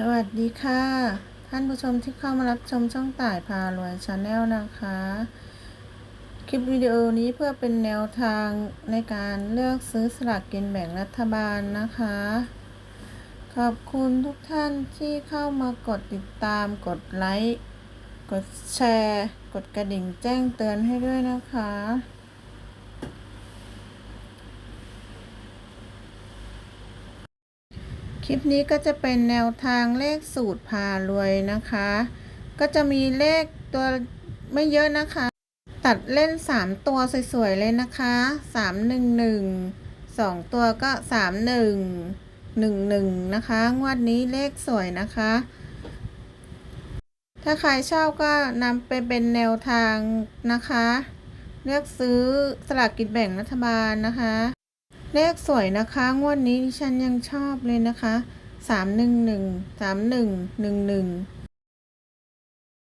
สวัสดีค่ะ ท่านผู้ชมที่เข้ามารับชมช่องต่ายพารวยชาแนลนะคะ คลิปวิดีโอนี้เพื่อเป็นแนวทางในการเลือกซื้อสลากกินแบ่งรัฐบาลนะคะ ขอบคุณทุกท่านที่เข้ามากดติดตามกดไลค์ กดแชร์ กดกระดิ่งแจ้งเตือนให้ด้วยนะคะ คลิปนี้ก็จะเป็นแนวทางเลขสูตรพารวยนะคะ ก็จะมีเลขตัวไม่เยอะนะคะ ตัดเล่น 3 ตัวสวยๆเลยนะคะ 3 1 1 2 ตัวก็ 3 1 1 1 นะคะ งวดนี้เลขสวยนะคะ ถ้าใครชอบก็นำไปเป็นแนวทางนะคะ เลือกซื้อสลากกินแบ่งรัฐบาลนะคะ เลขสวยนะคะ งวดนี้ดิฉันยังชอบเลยนะคะ สามหนึ่งหนึ่ง สามหนึ่ง หนึ่งหนึ่ง